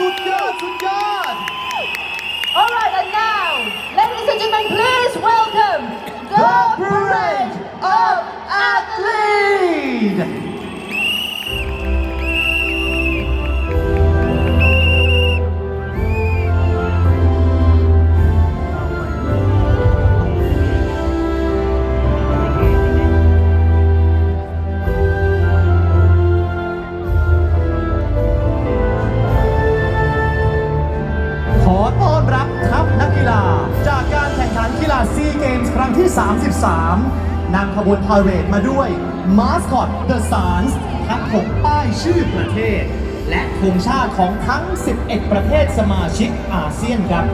สุดยอด สุดยอด Alright, and now, ladies and gentlemen, please วนพาเรดมาด้วยมาสคอตเดอะซานส์ทั้ง6ป้ายชื่อประเทศ และธงชาติของทั้ง 11 ประเทศสมาชิกอาเซียนครับ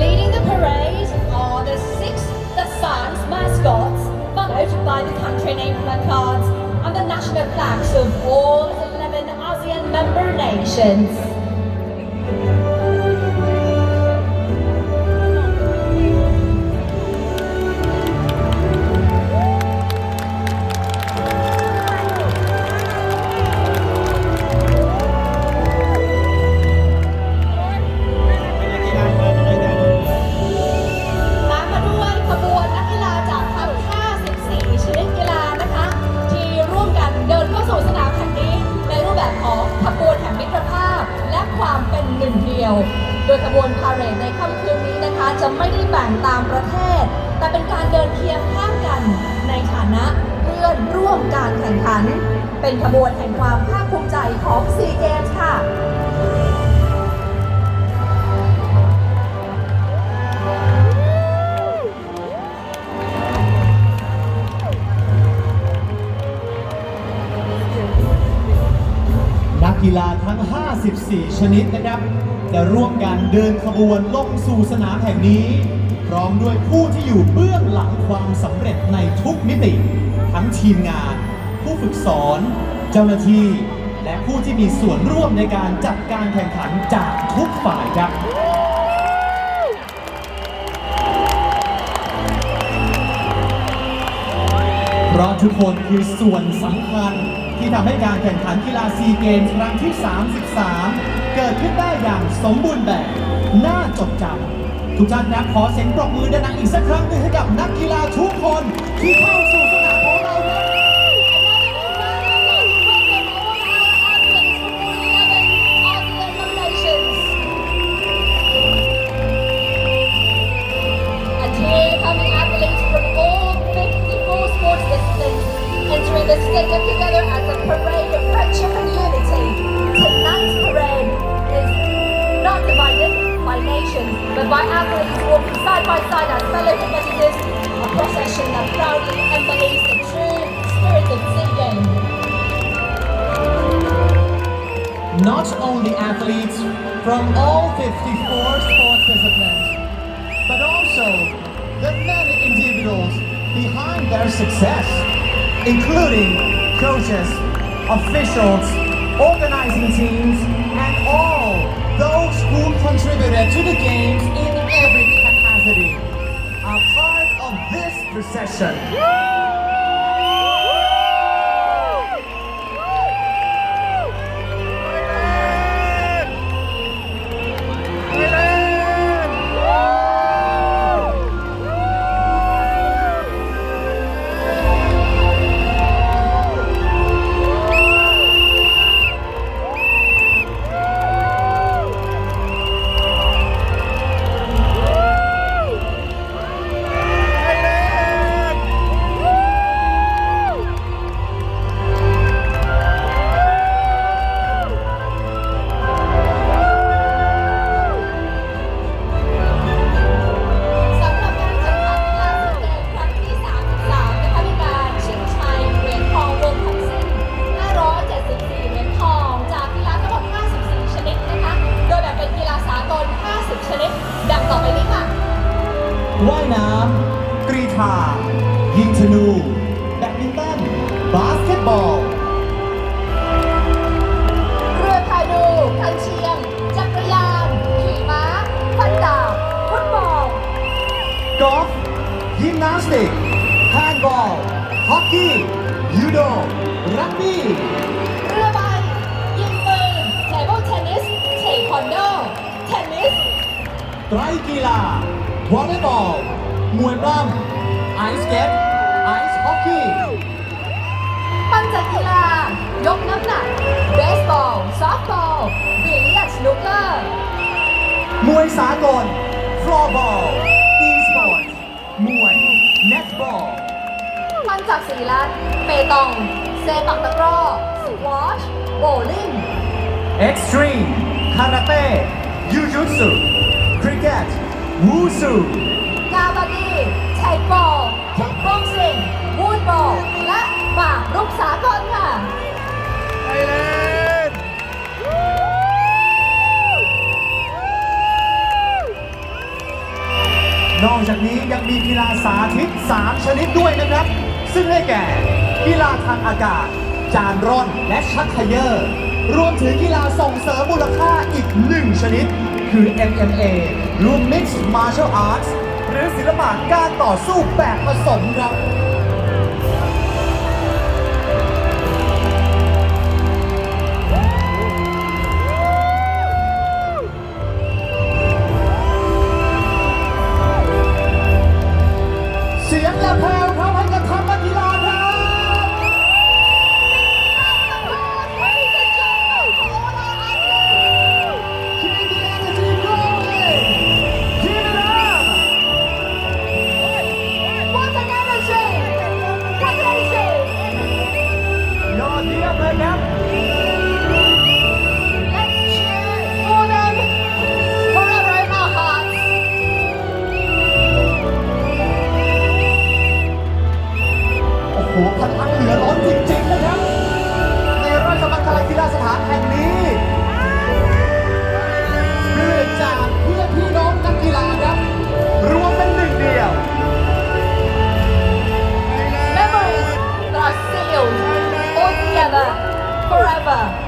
Leading the parade are the six The Suns mascots, followed by the country name placards and the national flags of all 11 ASEAN member nations. ชนิดนะครับจะร่วมกันเดินขบวนลงสู่สนามแห่งนี้ พร้อมด้วยผู้ที่อยู่เบื้องหลังความสำเร็จในทุกมิติ ทั้งทีมงาน ผู้ฝึกสอน เจ้าหน้าที่ และผู้ที่มีส่วนร่วมในการจัดการแข่งขันจากทุกฝ่ายครับ ทุกคนคือส่วนสำคัญ ที่ทำให้การแข่งขันกีฬาซีเกมส์ครั้งที่ 33 เกิดขึ้นได้อย่างสมบูรณ์แบบ น่าจดจำทุกท่านนะขอเสียงปรบมือดังๆอีกสักครั้งหนึ่งให้กับนักกีฬาทุกคนที่เข้าส Not only athletes from all 54 sports disciplines, but also the many individuals behind their success, including coaches, officials, organizing teams, and all those who contributed to the games in every capacity are part of this procession. ว่ายน้ำกรีธายิงธนูแบดมินตันบาสเกตบอล เรือคายูคันเชียง จักรยาน ขี่ม้าพันดาบฟุตบอลกอล์ฟยิมนาสติกแฮนด์บอลฮอกกี้ยูโดรักบี้เรือใบยิงปืนไซเบิลเทนนิสเทควันโดเทนนิสไตรกีฬา วอลเลย์บอลมวยปล้ำไอสเก็ตไอซ์ฮอกกี้ปัญจกีฬายกน้ำหนักเบสบอลซอฟต์บอลบิลเลียดสนุกเกอร์มวยสากลฟลอร์บอลอีสปอร์ตมวยเน็ตบอลปัญจศีลัดเปตอง เซปักตะกร้อสควอชโบลิ่ง Extreme, Karate, Jiu-Jitsu, Cricket, Wushu, กาบาดีเทคบอลคิกบ็อกซิ่งวูดบอลและหมากรุกสากลค่ะนอกจากนี้ยังมีกีฬาสาธิต 3 ชนิดด้วยนะครับ ซึ่งได้แก่ กีฬาทางอากาศ จานร่อนและชักเขยอร์รวมถึงกีฬาส่งเสริมมูลค่าอีกหนึ่งชนิด คือ MMA รวม Mixed Martial Arts หรือศิลปะการต่อสู้แบบผสมครับเสียงและแพ โอ้โหพลังเหลือล้นจริงๆนะครับ ในราชมังคลากีฬาสถานแห่งนี้เพื่อจากเพื่อพี่น้องนักกีฬาครับ รวมเป็นหนึ่งเดียว Memories that are sealed all together forever.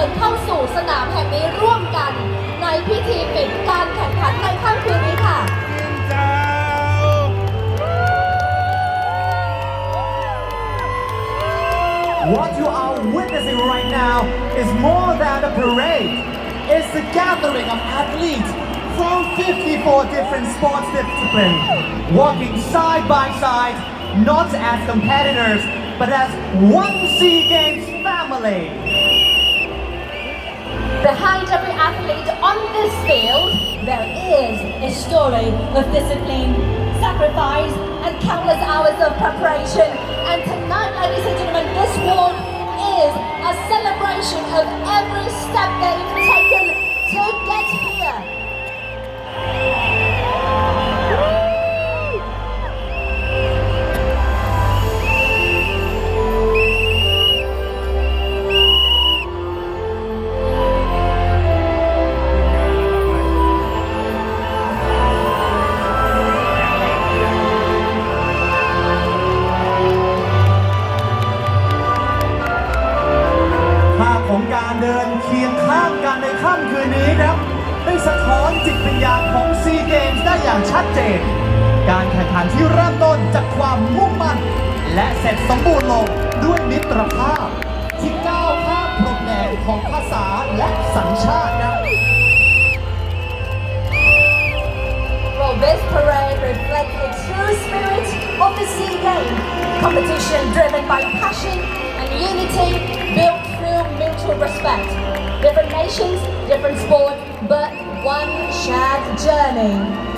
ด้เดินเข้าสู่สนามแห่งนี้ร่วมกัน ในพิธีปิดการแข่งขันในค่ำคืนนี้ค่ะ What you are witnessing right now is more than a parade. It's the gathering of athletes from 54 different sports disciplines, walking side by side, not as competitors, but as one SEA Games family. Behind every athlete on this field, there is a story of discipline, sacrifice, and countless hours of preparation. And tonight, ladies and gentlemen, this walk is a celebration of every step that they've taken to get here. " Competition driven by passion and unity built through mutual respect. Different nations, different sport, but one shared journey.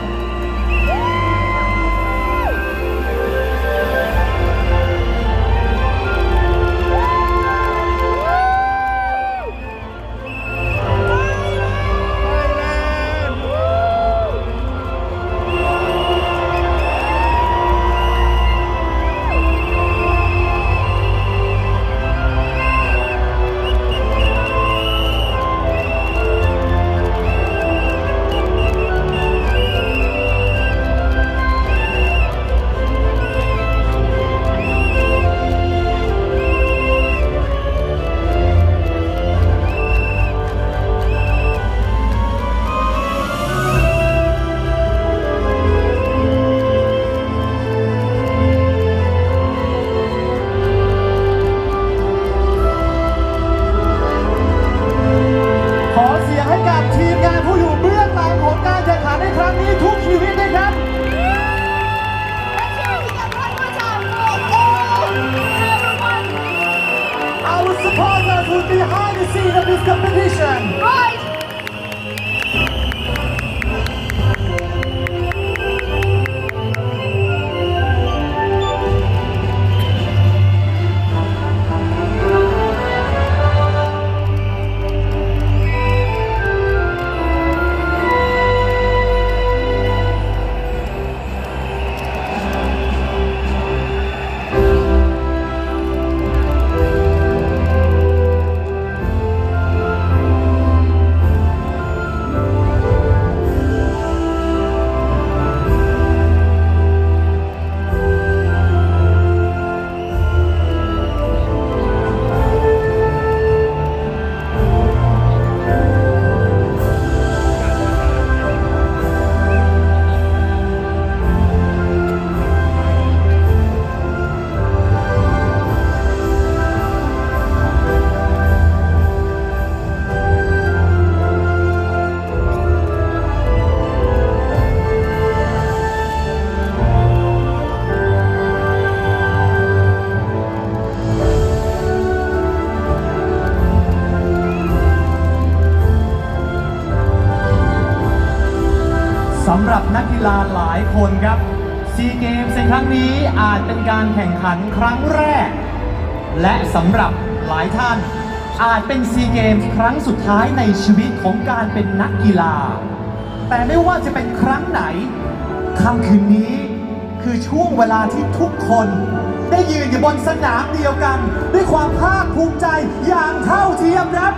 Supporters who's behind the scenes of this competition. Right. าหลายคนครับซีเกมส์ในครั้งนี้อาจเป็นการแข่งขันครั้งแรก และสำหรับหลายท่าน อาจเป็นซีเกมส์ครั้งสุดท้ายในชีวิตของการเป็นนักกีฬา แต่ไม่ว่าจะเป็นครั้งไหนค่ำคืนนี้คือช่วงเวลาที่ทุกคน ได้ยืนอยู่บนสนามเดียวกัน ด้วยความภาคภูมิใจอย่างเท่าเทียมครับ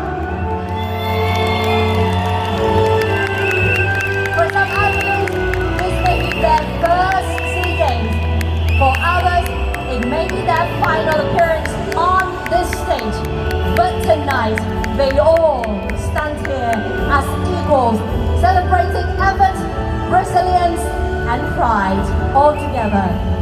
celebrating effort, resilience, and pride all together.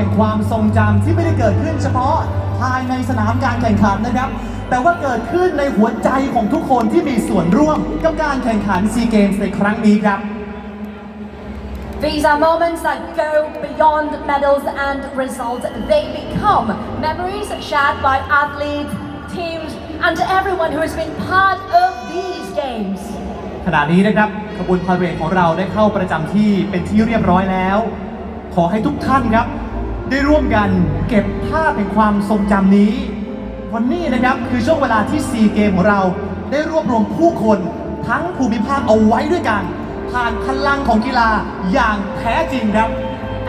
ห่งความทรงจำที่ไม่ได้เกิดขึ้นเฉพาะภายในสนามการแข่งขันนะครับ แต่ว่าเกิดขึ้นในหัวใจของทุกคนที่มีส่วนร่วมกับการแข่งขันซีเกมส์ในครั้งนี้ครับ These are moments that go beyond medals and results. They become memories shared by athletes, teams, and everyone who has been part of these games. ขณะนี้นะครับขบวนพาเหรดของเราได้เข้าประจำที่เป็นที่เรียบร้อยแล้ว ขอให้ทุกท่านครับ ได้ร่วมกันเก็บภาพแห่งความทรงจำนี้ วันนี้นะครับคือช่วงเวลาที่ซีเกมของเรา ได้รวบรวมผู้คนทั้งภูมิภาคเอาไว้ด้วยกัน ผ่านพลังของกีฬาอย่างแท้จริงครับ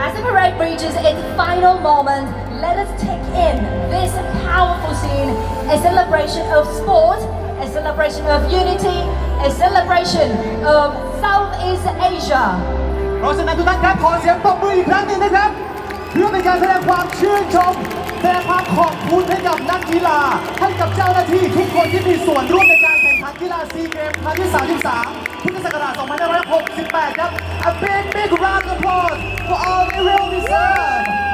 As the parade reaches its final moment, let us take in this powerful scene, a celebration of sport, a celebration of unity, a celebration of Southeast Asia. เพราะฉะนั้นทุกท่านครับขอเสียงปรบมืออีกครั้งหนึ่งนะครับ เพื่อเป็นการแสดงความชื่นชมแสดงความขอบคุณให้กับนักกีฬา ให้กับเจ้าหน้าที่ทุกคนที่มีส่วนร่วมในการแข่งขันกีฬาซีเกมส์ครั้งที่ 33 พุทธศักราช 2568 ครับ A big big round of applause for all the real deserve